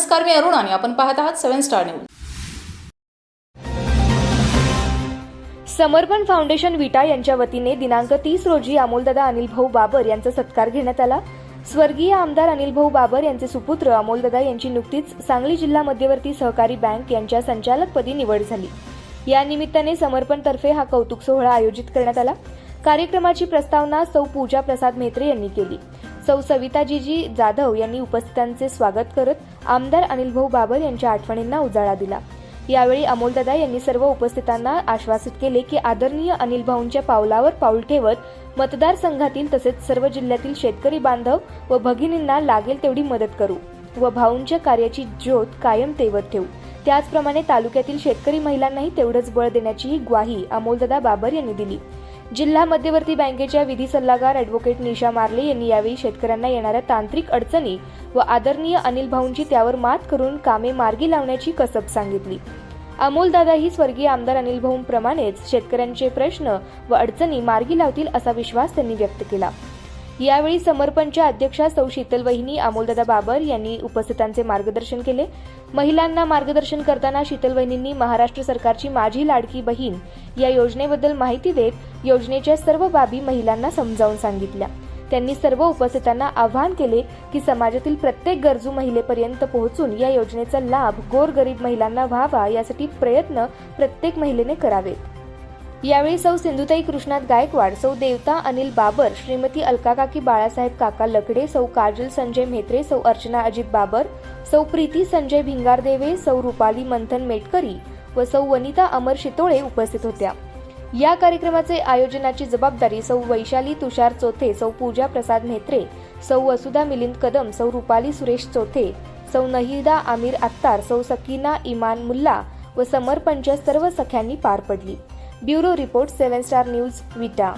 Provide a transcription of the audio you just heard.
नमस्कार मी अरुण आणि आपण पाहत आहात seven star news. Samarpan foundation Vita यांच्या वतीने दिनांक तीस रोजी अमोलदादा अनिल भाऊ बाबर यांचा सत्कार घेण्यात आला. स्वर्गीय आमदार अनिल भाऊ बाबर यांचे सुपुत्र अमोलदादा यांची नुकतीच सांगली जिल्हा मध्यवर्ती सहकारी बँक यांच्या संचालकपदी निवड झाली. या निमित्ताने समर्पण तर्फे हा कौतुक सोहळा आयोजित करण्यात आला. कार्यक्रमाची प्रस्तावना सौ पूजा प्रसाद मेत्रे यांनी केली. सौ सविताजीजी जाधव यांनी उपस्थितांचे स्वागत करत आमदार अनिल भाऊ बाबर यांच्या आठवणींना उजाळा दिला. यावेळी अमोलदादा यांनी सर्व उपस्थितांना आश्वासित केले की आदरणीय अनिल भाऊंच्या पावलावर पाऊल ठेवत मतदारसंघातील तसेच सर्व जिल्ह्यातील शेतकरी बांधव व भगिनींना लागेल तेवढी मदत करू व भाऊंच्या कार्याची ज्योत कायम तेवत ठेवू. त्याचप्रमाणे तालुक्यातील शेतकरी महिलांनाही तेवढंच बळ देण्याचीही ग्वाही अमोलदादा बाबर यांनी दिली. जिल्हा मध्यवर्ती बँकेच्या विधी सल्लागार ॲडव्होकेट निशा मार्ले यांनी यावेळी शेतकऱ्यांना येणाऱ्या तांत्रिक अडचणी व आदरणीय अनिल भाऊंची त्यावर मात करून कामे मार्गी लावण्याची कसब सांगितली. अमोलदादाही स्वर्गीय आमदार अनिल भाऊंप्रमाणेच शेतकऱ्यांचे प्रश्न व अडचणी मार्गी लावतील असा विश्वास त्यांनी व्यक्त केला. यावेळी समर्पणच्या अध्यक्षा सौ शीतल वहिनी अमोलदादा बाबर यांनी उपस्थितांचे मार्गदर्शन केले. महिलांना मार्गदर्शन करताना शीतल वहिनींनी महाराष्ट्र सरकारची माझी लाडकी बहीण या योजनेबद्दल माहिती देत योजनेच्या सर्व बाबी महिलांना समजावून सांगितल्या. त्यांनी सर्व उपस्थितांना आवाहन केले की समाजातील प्रत्येक गरजू महिलेपर्यंत पोहोचून या योजनेचा लाभ गोरगरीब महिलांना व्हावा यासाठी प्रयत्न प्रत्येक महिलेने करावेत. यावेळी सौ सिंधुताई कृष्णात गायकवाड सौ देवता अनिल बाबर श्रीमती अलकाकाकी बाळासाहेब काका लकडे सौ काजल संजय म्हेत्रे सौ अर्चना अजित बाबर सौ प्रीती संजय भिंगारदेवे सौ रुपाली मंथन मेटकरी व सौ वनिता अमर शितोळे उपस्थित होत्या. या कार्यक्रमाचे आयोजनाची जबाबदारी सौ वैशाली तुषार चोथे सौ पूजा प्रसाद म्हेत्रे सौ वसुधा मिलिंद कदम सौ रुपाली सुरेश चोथे सौ नहिदा आमिर अत्तार सौ सकीना इमान मुल्ला व समर्पणच्या सर्व सख्यांनी पार पडली. Bureau report seven star news Vita